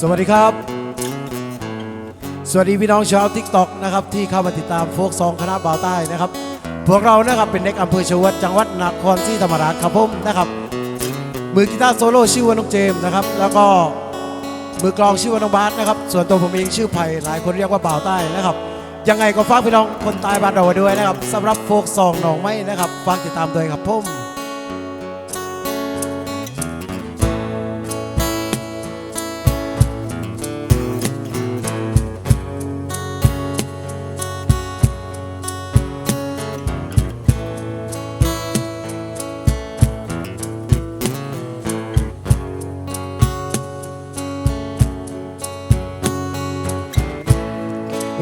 สวัสดีครับ สวัสดีพี่น้องชาวทิกตอกนะครับที่เข้ามาติดตามโฟกซองคณะบ่าวใต้นะครับ พวกเรานะครับเป็นเด็กอำเภอชวัดจังหวัดนครศรีธรรมราชครับผมนะครับ มือกีตาร์โซโล่ชื่อว่าน้องเจมส์นะครับ แล้วก็มือกลองชื่อว่าน้องบาสนะครับ ส่วนตัวผมเองชื่อไผ่หลายคนเรียกว่าบ่าวใต้นะครับ ยังไงก็ฝากพี่น้องคนใตายบ้านเราไว้ด้วยนะครับสำหรับโฟกซองหนองไม้นะครับฝากติดตามด้วยครับผม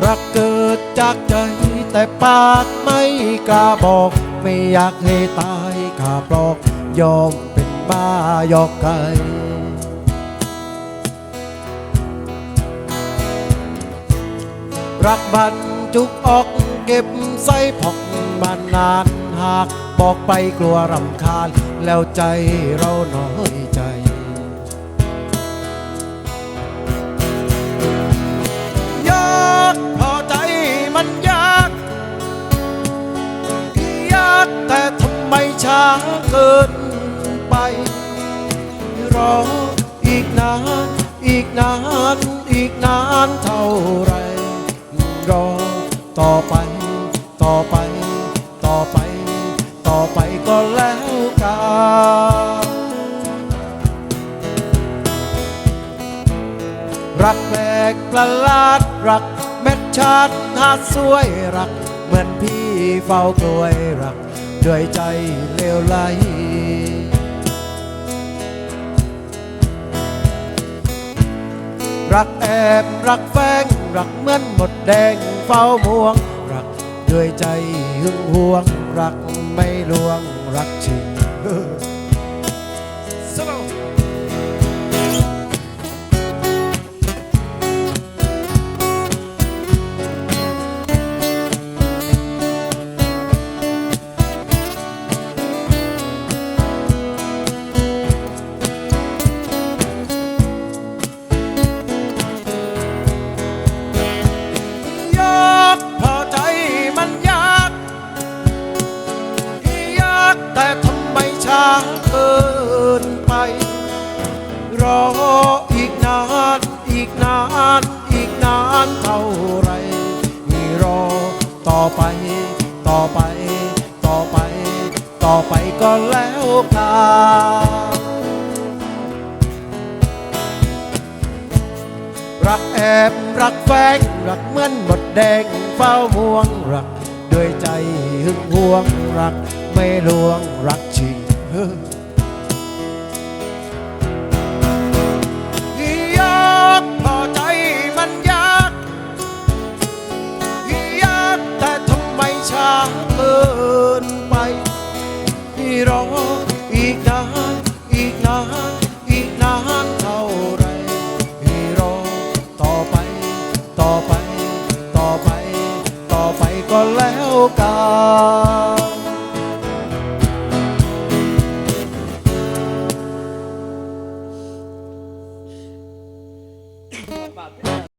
รักเกิดจากใจแต่ปากไม่กล้าบอก ไม่อยากให้ตายกล้าปลอกยอมเป็นบ้ายอกไก่รักบันจุกออกเก็บใส่พอกมานานหากบอกไปกลัวรำคาญ แล้วใจเราน้อยใจ เกินไป รออีกนาน อีกนาน อีกนานเท่าไรรอต่อไป ต่อไป ต่อไป ต่อไปก็แล้วกันรักแปลกประหลาดรักเม็ดชาติหาสวยรัก เหมือนพี่เฝ้ากลวยรัก ด้วยใจเลวไหลรักแอบรักแฝงรักเหมือนหมดแดงเฝ้าม่วง รักด้วยใจหึงหวง รักไม่ลวงรักจริง Solo. ต่อไป ต่อไป ต่อไปก็แล้วกันรักแอบรักแฝงรักเหมือนหมดแดงเฝ้าม่วงรัก ด้วยใจหึงหวงรัก ไม่ลวงรักจริงินไปที่รออีกนานอีกนานอีกนานเท่าไรที่รอต่อไป ต่อไป ต่อไป ต่อไปก็แล้วกัน